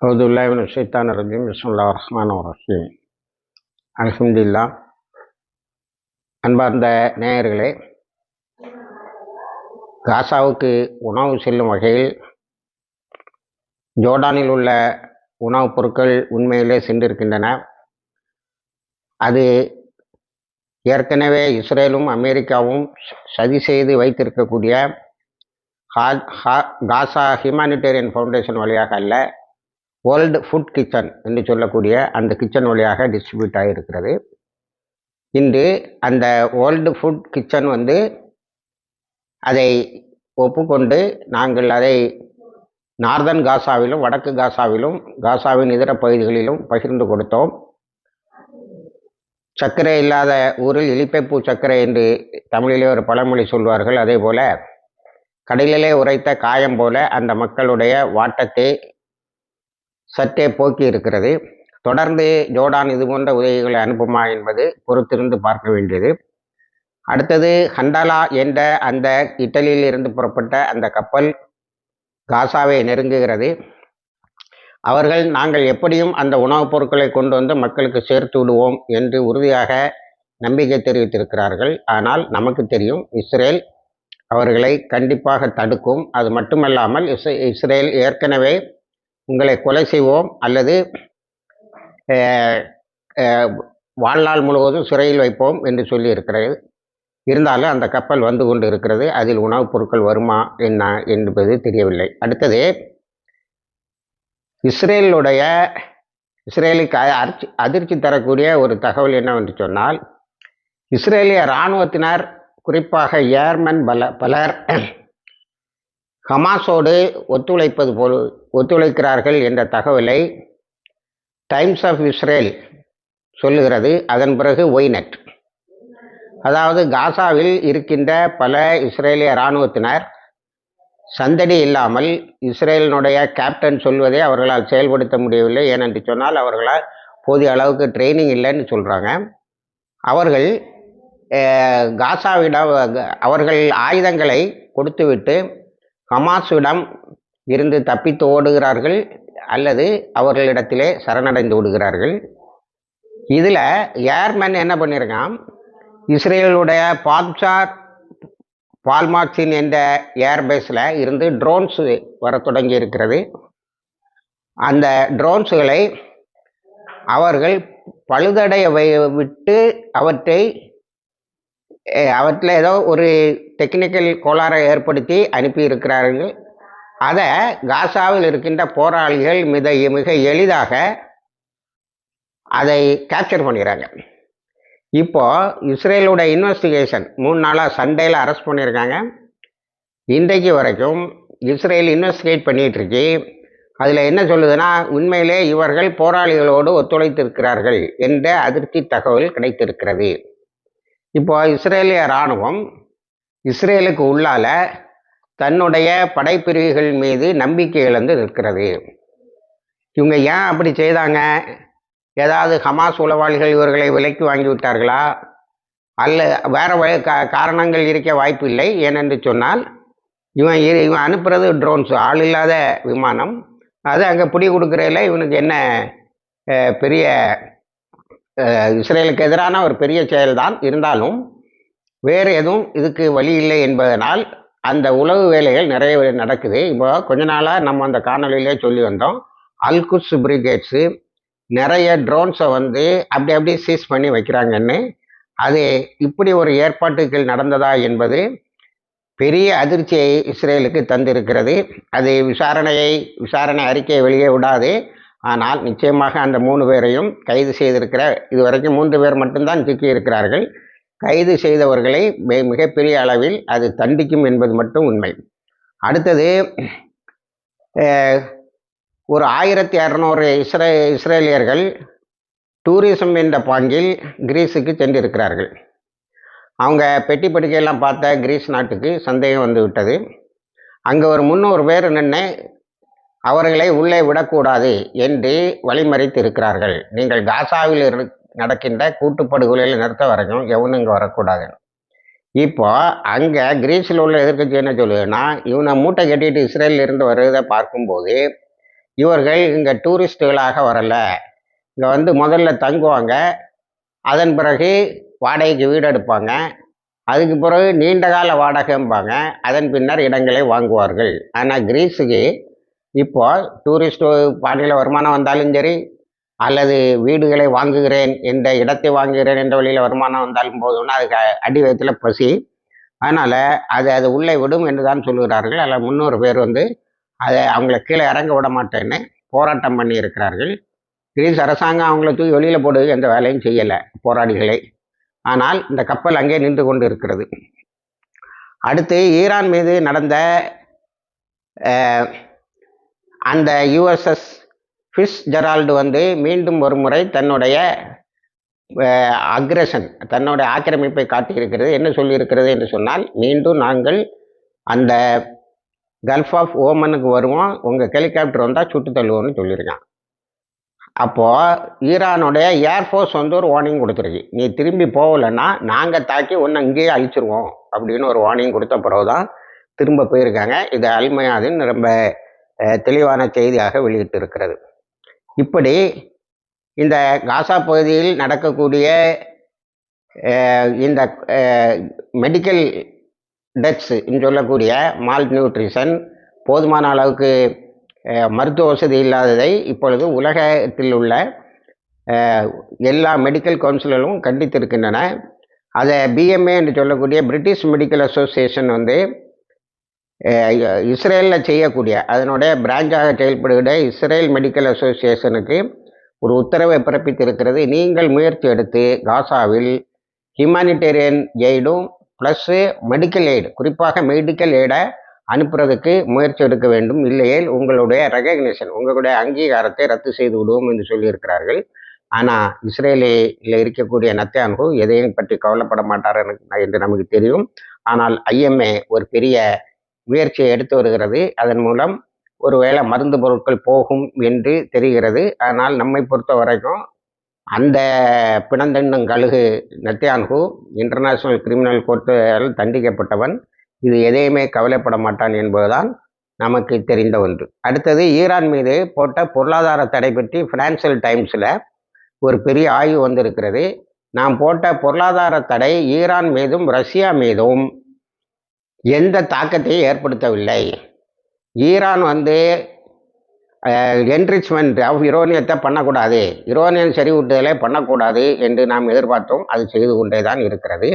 அவுதுல்லாஹின் ஷைத்தான் ரஜீம். பிஸ்முல்லா ரஹ்மான் ரஹீம். அலமதுல்லா அன்பார்ந்த நேயர்களே காசாவுக்கு உணவு செல்லும் வகையில் ஜோர்டானில் உள்ள உணவுப் பொருட்கள் உண்மையிலே சென்றிருக்கின்றன. அது ஏற்கனவே இஸ்ரேலும் அமெரிக்காவும் சதி செய்து வைத்திருக்கக்கூடிய ஹா- ஹா- காசா ஹியூமானிட்டேரியன் ஃபவுண்டேஷன் வழியாக அல்ல வேர்ல்டு ஃபுட் கிச்சன் என்று சொல்லக்கூடிய அந்த கிச்சன் வழியாக டிஸ்ட்ரிபியூட் ஆகியிருக்கிறது. இன்று அந்த வேர்ல்டு ஃபுட் கிச்சன் வந்து அதை ஒப்புக்கொண்டு நாங்கள் அதை நார்தன் காசாவிலும் வடக்கு காசாவிலும் காசாவின் இதர பகுதிகளிலும் பகிர்ந்து கொடுத்தோம். சர்க்கரை இல்லாத ஊரில் இலிப்பைப்பூ சர்க்கரை என்று தமிழிலே ஒரு பழமொழி சொல்வார்கள். அதே போல் கடலிலே உரைத்த காயம் போல அந்த மக்களுடைய வாட்டத்தை சற்றே போக்கி இருக்கிறது. தொடர்ந்து ஜோர்டான் இது போன்ற உதவிகளை அனுப்புமா என்பது பொறுத்திருந்து பார்க்க வேண்டியது. அடுத்தது ஹண்டாலா என்ற அந்த இட்டலியில் இருந்து புறப்பட்ட அந்த கப்பல் காசாவை நெருங்குகிறது. அவர்கள் நாங்கள் எப்படியும் அந்த உணவுப் பொருட்களை கொண்டு வந்து மக்களுக்கு சேர்த்து விடுவோம் என்று உறுதியாக நம்பிக்கை தெரிவித்திருக்கிறார்கள். ஆனால் நமக்கு தெரியும் இஸ்ரேல் அவர்களை கண்டிப்பாக தடுக்கும். அது மட்டுமல்லாமல் இஸ் இஸ்ரேல் ஏற்கனவே உங்களை கொலை செய்வோம் அல்லது வாழ்நாள் முழுவதும் சிறையில் வைப்போம் என்று சொல்லி இருக்கிறது இருந்தாலும் அந்த கப்பல் வந்து கொண்டு இருக்கிறது அதில் உணவுப் பொருட்கள் வருமா என்ன என்பது தெரியவில்லை. அடுத்தது இஸ்ரேலுடைய இஸ்ரேலுக்கு அதிர்ச்சி அதிர்ச்சி தரக்கூடிய ஒரு தகவல் என்னவென்று சொன்னால் இஸ்ரேலிய இராணுவத்தினர் குறிப்பாக ஏர்மன் பல பலர் ஹமாஸோடு ஒத்துழைப்பது போல் ஒத்துழைக்கிறார்கள் என்ற தகவலை டைம்ஸ் ஆஃப் இஸ்ரேல் சொல்லுகிறது. அதன் பிறகு ஒய்நெட். அதாவது காசாவில் இருக்கின்ற பல இஸ்ரேலிய இராணுவத்தினர் சந்தடி இல்லாமல் இஸ்ரேலினுடைய கேப்டன் சொல்வதை அவர்களால் செயல்படுத்த முடியவில்லை. ஏனென்று சொன்னால் அவர்களால் போதிய அளவுக்கு ட்ரைனிங் இல்லைன்னு சொல்கிறாங்க அவர்கள் காசாவிடம் அவர்கள் ஆயுதங்களை கொடுத்துவிட்டு ஹமாஸுடம் இருந்து தப்பித்து ஓடுகிறார்கள் அல்லது அவர்களிடத்திலே சரணடைந்து விடுகிறார்கள். இதில் ஏர்மேன் என்ன பண்ணியிருக்கான் இஸ்ரேலுடைய பாப்சார் பால்மாக்சின் என்ற ஏர்பேஸில் இருந்து ட்ரோன்ஸ் வர தொடங்கி இருக்கிறது அந்த ட்ரோன்ஸுகளை அவர்கள் பழுதடைய விட்டு அவற்றை அவற்றில் ஏதோ ஒரு டெக்னிக்கல் கோளாறை ஏற்படுத்தி அனுப்பியிருக்கிறார்கள். அதை காசாவில் இருக்கின்ற போராளிகள் மிக மிக எளிதாக அதை கேப்சர் பண்ணிடுறாங்க. இப்போது இஸ்ரேலோட இன்வெஸ்டிகேஷன் மூணு நாளாக சண்டேயில் அரெஸ்ட் பண்ணியிருக்காங்க. இன்றைக்கு வரைக்கும் இஸ்ரேல் இன்வெஸ்டிகேட் பண்ணிகிட்ருக்கு அதில் என்ன சொல்லுதுன்னா உண்மையிலே இவர்கள் போராளிகளோடு ஒத்துழைத்திருக்கிறார்கள் என்ற அதிர்ச்சி தகவல் கிடைத்திருக்கிறது. இப்போ இஸ்ரேலிய இராணுவம் இஸ்ரேலுக்கு உள்ளால தன்னுடைய படைப்பிரிவுகள் மீது நம்பிக்கை இழந்து நிற்கிறது. இவங்க ஏன் அப்படி செய்தாங்க? ஏதாவது ஹமாஸ் உளவாளிகள் இவர்களை விலைக்கு வாங்கி விட்டார்களா? அல்ல வேற வழி- கா- காரணங்கள் இருக்க வாய்ப்பில்லை ஏனென்று சொன்னால் இவன் இ- இவன் அனுப்புறது ட்ரோன்ஸ் ஆள் இல்லாத விமானம். அது அங்கே பிடி கொடுக்குறதுல இவனுக்கு என்ன பெரிய இஸ்ரேலுக்கு எதிரான ஒரு பெரிய செயல்தான். இருந்தாலும் வேறு எதுவும் இதுக்கு வழி இல்லை என்பதனால் அந்த உளவு வேலைகள் நிறைய நடக்குது. இப்போ கொஞ்ச நாளாக நம்ம அந்த காணொலியிலே சொல்லி வந்தோம். அல்குஸ் பிரிகேட்ஸு நிறைய ட்ரோன்ஸை வந்து அப்படி அப்படியே சீஸ் பண்ணி வைக்கிறாங்கன்னு. அது இப்படி ஒரு ஏற்பாட்டுகள் நடந்ததா என்பது பெரிய அதிர்ச்சியை இஸ்ரேலுக்கு தந்திருக்கிறது. அது விசாரணையை விசாரணை அறிக்கையை வெளியே விடாது. ஆனால் நிச்சயமாக அந்த மூணு பேரையும் கைது செய்திருக்கிற இதுவரைக்கும் மூன்று பேர் மட்டும்தான் சிக்கி இருக்கிறார்கள். கைது செய்தவர்களை மிகப்பெரிய அளவில் அது தண்டிக்கும் என்பது மட்டும் உண்மை. அடுத்தது ஒரு ஆயிரத்தி அறநூறு இஸ்ரே இஸ்ரேலியர்கள் டூரிசம் என்ற பாங்கில் கிரீஸுக்கு சென்றிருக்கிறார்கள். அவங்க பெட்டி படுக்கையெல்லாம் பார்த்த கிரீஸ் நாட்டுக்கு சந்தேகம் வந்து விட்டது. அங்கே ஒரு முந்நூறு பேர் நின்று அவர்களை உள்ளே விடக்கூடாது என்று வழிமறித்திருக்கிறார்கள். நீங்கள் காசாவில் இரு நடக்கின்ற கூட்டுப்படுகொலையில் நிறுத்த வரைக்கும் எவனும் இங்கே வரக்கூடாது. இப்போ அங்கே கிரீஸில் உள்ள எதிர்க்கட்சி என்ன சொல்லுதுன்னா இவனை மூட்டை கட்டிட்டு இஸ்ரேலில் இருந்து வருவதை பார்க்கும்போது இவர்கள் இங்கே டூரிஸ்ட்டுகளாக வரலை. இங்கே வந்து முதல்ல தங்குவாங்க. அதன் பிறகு வாடகைக்கு வீடு எடுப்பாங்க. அதுக்கு பிறகு நீண்ட கால வாடகைம்பாங்க. அதன் பின்னர் இடங்களை வாங்குவார்கள். ஆனால் கிரீஸுக்கு இப்போ டூரிஸ்ட் பாணியில் வருமானம் வந்தாலும் சரி அல்லது வீடுகளை வாங்குகிறேன் என்ற இடத்தை வாங்குகிறேன் என்ற வழியில் வருமானம் வந்தாலும் போதும்னா அதுக்கு அடி வயத்தில் பசி. அதனால் அது அது உள்ளே விடும் என்று தான் சொல்லுகிறார்கள். அதில் முந்நூறு பேர் வந்து அதை அவங்கள கீழே இறங்க விட மாட்டேன்னு போராட்டம் பண்ணி இருக்கிறார்கள் கிரீஸ் அரசாங்கம் அவங்கள தூக்கி வெளியில் போடு எந்த வேலையும் செய்யலை போராளிகளை. ஆனால் இந்த கப்பல் அங்கே நின்று கொண்டு இருக்கிறது அடுத்து ஈரான் மீது நடந்த அந்த யுஎஸ்எஸ் ஃபிஷ் ஜெரால்டு வந்து மீண்டும் ஒரு முறை தன்னுடைய அக்ரஷன் தன்னுடைய ஆக்கிரமிப்பை காட்டியிருக்கிறது. என்ன சொல்லியிருக்கிறது என்று சொன்னால் மீண்டும் நாங்கள் அந்த கல்ஃப் ஆஃப் ஓமனுக்கு வருவோம். உங்கள் ஹெலிகாப்டர் வந்தால் சுட்டு தள்ளுவோம்னு சொல்லியிருக்கான். அப்போது ஈரானுடைய ஏர்ஃபோர்ஸ் வந்து ஒரு வார்னிங் கொடுத்துருக்கு. நீ திரும்பி போகலைன்னா நாங்கள் தாக்கி ஒன்று இங்கேயே அழிச்சிருவோம் அப்படின்னு ஒரு வார்னிங் கொடுத்த பிறகு தான் திரும்ப போயிருக்காங்க. இது அல்மையாதுன்னு ரொம்ப தெளிவான செய்தியாக வெளியிட்டிருக்கிறது. இப்படி இந்த காசா பகுதியில் நடக்கக்கூடிய இந்த மெடிக்கல் டெத்ஸ் சொல்லக்கூடிய மால் நியூட்ரிஷன் போதுமான அளவுக்கு மருத்துவ வசதி இல்லாததை இப்பொழுது உலகத்தில் உள்ள எல்லா மெடிக்கல் கவுன்சில்களும் கண்டித்திருக்கின்றன. அதை பிஎம்ஏ என்று சொல்லக்கூடிய பிரிட்டிஷ் மெடிக்கல் அசோசியேஷன் வந்து இஸ்ரேலில் செய்யக்கூடிய அதனுடைய பிரான்ச்சாக செயல்படுகிற இஸ்ரேல் மெடிக்கல் அசோசியேஷனுக்கு ஒரு உத்தரவை பிறப்பித்திருக்கிறது. நீங்கள் முயற்சி எடுத்து காசாவில் ஹியூமானிட்டேரியன் எய்டும் ப்ளஸ்ஸு மெடிக்கல் எய்டு குறிப்பாக மெடிக்கல் எய்டை அனுப்புறதுக்கு முயற்சி எடுக்க வேண்டும். இல்லையேல் உங்களுடைய ரெகக்னிஷன் உங்களுடைய அங்கீகாரத்தை ரத்து செய்து விடுவோம் என்று சொல்லியிருக்கிறார்கள். ஆனால் இஸ்ரேலில் இருக்கக்கூடிய நத்தியான்கு எதையும் பற்றி கவலைப்பட மாட்டார் என்று நமக்கு தெரியும். ஆனால் ஐஎம்ஏ ஒரு பெரிய முயற்சியை எடுத்து வருகிறது. அதன் மூலம் ஒருவேளை மருந்து பொருட்கள் போகும் என்று தெரிகிறது. ஆனால் நம்மை பொறுத்த வரைக்கும் அந்த பிணந்தெண்ணும் கழுகு நத்தியான்கு இன்டர்நேஷனல் கிரிமினல் கோர்ட்டால் தண்டிக்கப்பட்டவன். இது எதையுமே கவலைப்பட மாட்டான் என்பதுதான் நமக்கு தெரிந்த ஒன்று. அடுத்தது ஈரான் மீது போட்ட பொருளாதார தடை பற்றி ஃபினான்சியல் டைம்ஸில் ஒரு பெரிய ஆய்வு வந்திருக்கிறது. நாம் போட்ட பொருளாதார தடை ஈரான் மீதும் ரஷ்யா மீதும் எந்த தாக்கத்தையும் ஏற்படுத்தவில்லை. ஈரான் வந்து என்ரிச்மெண்ட் ஆஃப் யுரோனியத்தை பண்ணக்கூடாது. யுரோனியம் செறிவூட்டுதலை பண்ணக்கூடாது என்று நாம் எதிர்பார்த்தோம் அது செய்து கொண்டே தான் இருக்கிறது.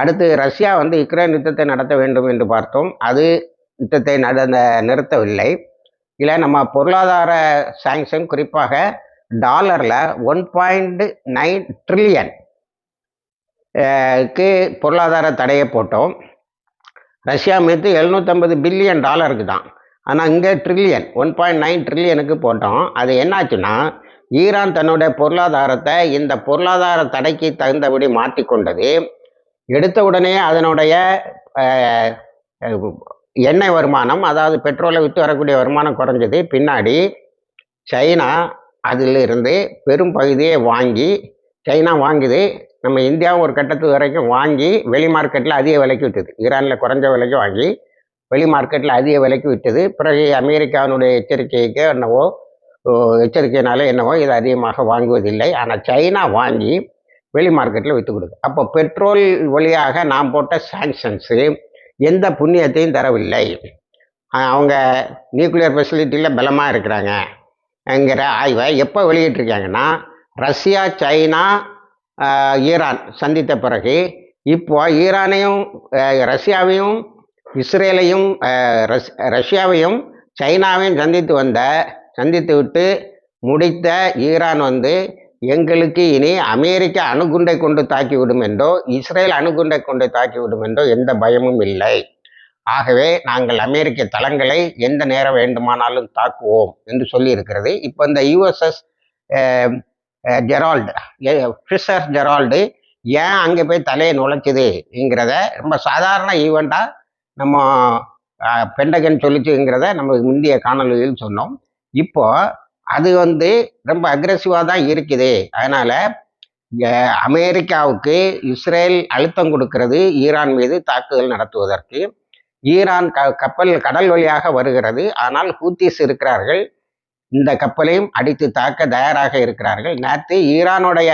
அடுத்து ரஷ்யா வந்து யுக்ரைன் யுத்தத்தை நடத்த வேண்டும் என்று பார்த்தோம். அது யுத்தத்தை நடந்த நிறுத்தவில்லை. இல்லை நம்ம பொருளாதார சாங்ஷன் குறிப்பாக டாலரில் ஒன் பாயிண்ட் நைன் ட்ரில்லியன் க்கு பொருளாதார தடையை போட்டோம். ரஷ்யா மீது எழுநூற்றம்பது பில்லியன் டாலருக்கு தான் ஆனால் இங்கே ட்ரில்லியன் ஒன் பாயிண்ட் நைன் ட்ரில்லியனுக்கு போட்டோம். அது என்னாச்சுன்னா ஈரான் தன்னுடைய பொருளாதாரத்தை இந்த பொருளாதார தடைக்கு தகுந்தபடி மாற்றிக்கொண்டது. எடுத்த உடனே அதனுடைய எண்ணெய் வருமானம் அதாவது பெட்ரோலை விற்று வரக்கூடிய வருமானம் குறைஞ்சது. பின்னாடி சைனா அதிலிருந்து பெரும் பகுதியை வாங்கி சைனா வாங்குது. நம்ம இந்தியாவும் ஒரு கட்டத்து வரைக்கும் வாங்கி வெளி மார்க்கெட்டில் அதிக விலைக்கு விட்டது ஈரானில் குறைஞ்ச விலைக்கு வாங்கி வெளி மார்க்கெட்டில் அதிக விலைக்கு விட்டது பிறகு அமெரிக்காவினுடைய எச்சரிக்கைக்கு என்னவோ எச்சரிக்கையினால என்னவோ இது அதிகமாக வாங்குவதில்லை. ஆனால் சைனா வாங்கி வெளி மார்க்கெட்டில் விற்று கொடுக்கு அப்போ பெட்ரோல் வழியாக நாம் போட்ட சாங்ஷன்ஸு எந்த புண்ணியத்தையும் தரவில்லை. அவங்க நியூக்ளியர் ஃபெசிலிட்டியில் பலமாக இருக்கிறாங்கங்கிற ஆய்வை எப்போ வெளியிட்டிருக்காங்கன்னா ரஷ்யா சைனா ஈரான் சந்தித்த பிறகு இப்போ ஈரானையும் ரஷ்யாவையும் இஸ்ரேலையும் ரஷ் ரஷ்யாவையும் சைனாவையும் சந்தித்து வந்த சந்தித்து விட்டு முடித்த ஈரான் வந்து எங்களுக்கு இனி அமெரிக்க அணுகுண்டை கொண்டு தாக்கிவிடும் என்றோ இஸ்ரேல் அணுகுண்டை கொண்டு தாக்கிவிடும் என்றோ எந்த பயமும் இல்லை. ஆகவே நாங்கள் அமெரிக்க தளங்களை எந்த நேரம் வேண்டுமானாலும் தாக்குவோம் என்று சொல்லியிருக்கிறது. இப்போ இந்த யுஎஸ்எஸ் ஜெரால்டு. ஃபிஷர் ஜெரால்டு ஏன் அங்கே போய் தலையை நுழைச்சுதுங்கிறத ரொம்ப சாதாரண ஈவெண்ட்டாக நம்ம பெண்டகன் சொல்லிச்சுங்கிறத நம்ம முந்தைய காணொலியில் சொன்னோம். இப்போ அது வந்து ரொம்ப அக்ரெசிவாக தான் இருக்குது. அதனால் அமெரிக்காவுக்கு இஸ்ரேல் அழுத்தம் கொடுக்கிறது ஈரான் மீது தாக்குதல் நடத்துவதற்கு. ஈரான் க கப்பல் கடல் வழியாக வருகிறது. ஆனால் ஹூத்திஸ் இருக்கிறார்கள். இந்த கப்பலையும் அடித்து தாக்க தயாராக இருக்கிறார்கள். நேற்று ஈரானுடைய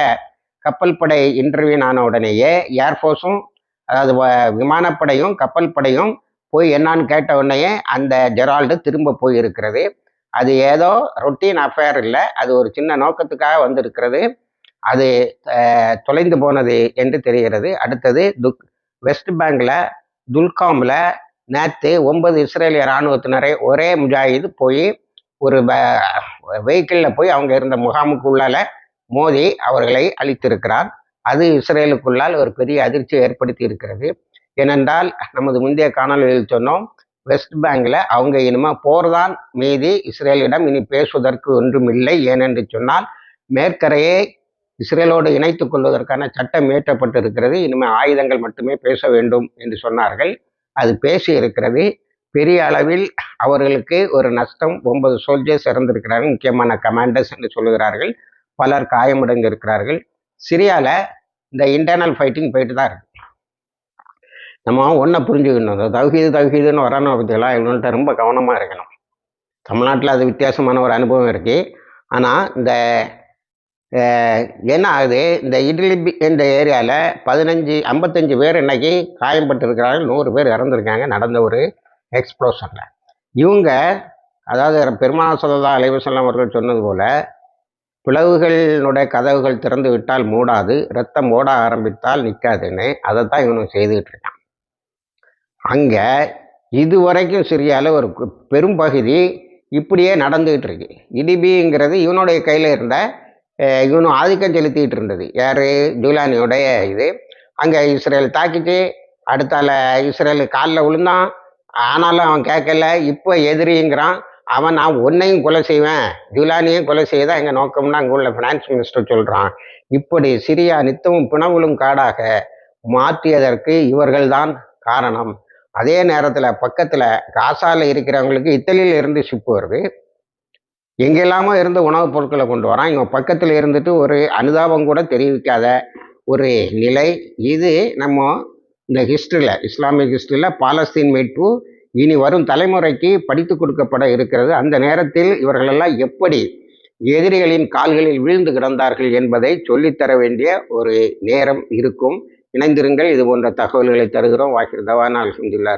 கப்பல் படை இன்டர்வியூன் ஆன உடனேயே ஏர்ஃபோர்ஸும் அதாவது விமானப்படையும் கப்பல் படையும் போய் என்னான்னு கேட்ட உடனேயே அந்த ஜெரால்டு திரும்ப போய் இருக்கிறது அது ஏதோ ரொட்டீன் அஃபேர் இல்லை. அது ஒரு சின்ன நோக்கத்துக்காக வந்திருக்கிறது. அது தொலைந்து போனது என்று தெரிகிறது. அடுத்தது துக் வெஸ்ட் பேங்கில் துல்காமில் நேற்று ஒன்பது இஸ்ரேலிய இராணுவத்தினரை ஒரே முஜாஹிது போய் ஒரு வெஹிக்கிளில் போய் அவங்க இருந்த முகாமுக்குள்ளால மோதி அவர்களை அழித்திருக்கிறார். அது இஸ்ரேலுக்குள்ளால் ஒரு பெரிய அதிர்ச்சியை ஏற்படுத்தி இருக்கிறது. ஏனென்றால் நமது முந்தைய காணொலியில் சொன்னோம் வெஸ்ட் பேங்கில் அவங்க இனிமேல் போர்தான் மீதி இஸ்ரேலிடம் இனி பேசுவதற்கு ஒன்றும் இல்லை. ஏனென்று சொன்னால் மேற்கரையை இஸ்ரேலோடு இணைத்துக் கொள்வதற்கான சட்டம் இயற்றப்பட்டிருக்கிறது. இனிமேல் ஆயுதங்கள் மட்டுமே பேச வேண்டும் என்று சொன்னார்கள். அது பேசி இருக்கிறது. பெரிய அளவில் அவர்களுக்கு ஒரு நஷ்டம் ஒன்பது சோல்ஜர்ஸ் இறந்திருக்கிறார்கள் முக்கியமான கமாண்டர்ஸ் என்று சொல்லுகிறார்கள். பலர் காயமடைந்து இருக்கிறார்கள் சிரியாவில் இந்த இன்டர்னல் ஃபைட்டிங் போயிட்டு தான் இருக்கு. நம்ம ஒன்றை புரிஞ்சுக்கணும். இந்த தகுதி தகுதின்னு வரணும் பற்றியெல்லாம் இவங்கள்ட்ட ரொம்ப கவனமாக இருக்கணும். தமிழ்நாட்டில் அது வித்தியாசமான ஒரு அனுபவம் இருக்குது ஆனால் இந்த என்ன ஆகுது? இந்த இட்லிபி இந்த ஏரியாவில் பதினஞ்சு ஐம்பத்தஞ்சு பேர் இன்னைக்கு காயம்பட்டிருக்கிறார்கள். நூறு பேர் இறந்துருக்காங்க. நடந்த ஒரு எக்ஸ்ப்ளோஷனில் இவங்க அதாவது பெருமாள் சொல்லதா அலைவசல்லாம் அவர்கள் சொன்னது போல் பிளவுகளினுடைய கதவுகள் திறந்து விட்டால் மூடாது ரத்தம் ஓட ஆரம்பித்தால் நிற்காதுன்னு அதை தான் இவனும் செய்துக்கிட்டு இருக்கான். அங்கே இதுவரைக்கும் சிரியாவில் ஒரு பெரும் பகுதி இப்படியே நடந்துகிட்டு இருக்கு. இடிபிங்கிறது இவனுடைய கையில் இருந்த இவனும் ஆதிக்கம் செலுத்திக்கிட்டு இருந்தது. யார்? ஜூலானியோடைய இது. அங்கே இஸ்ரேல் தாக்கிச்சு. அடுத்தால இஸ்ரேல் காலில் விழுந்தான். ஆனாலும் அவன் கேட்கல இப்போ எதிரிங்கிறான். அவன் நான் உன்னையும் கொலை செய்வேன். ஜூலானியும் கொலை செய்ய எங்கள் நோக்கம்னா அங்கே உள்ள ஃபினான்ஸ் மினிஸ்டர் சொல்கிறான் இப்படி சிரியா நித்தமும் பிணவுளும் காடாக மாற்றியதற்கு இவர்கள்தான் காரணம். அதே நேரத்தில் பக்கத்தில் காசாவில் இருக்கிறவங்களுக்கு இத்தலியில் இருந்து ஷிப் வருது. எங்கெல்லாமோ இருந்து உணவுப் பொருட்களை கொண்டு வரான். இவன் பக்கத்தில் இருந்துட்டு ஒரு அனுதாபம் கூட தெரிவிக்காத ஒரு நிலை. இது நம்ம இந்த ஹிஸ்ட்ரியில் இஸ்லாமிக் ஹிஸ்ட்ரியில் பாலஸ்தீன் மீட்பு இனி வரும் தலைமுறைக்கு படித்து கொடுக்கப்பட இருக்கிறது. அந்த நேரத்தில் இவர்களெல்லாம் எப்படி எதிரிகளின் கால்களில் வீழ்ந்து கிடந்தார்கள் என்பதை சொல்லித்தர வேண்டிய ஒரு நேரம் இருக்கும். இணைந்திருங்கள். இது போன்ற தகவல்களை தருகிறோம். வாக்கிர் தவானா அலமதுல்லா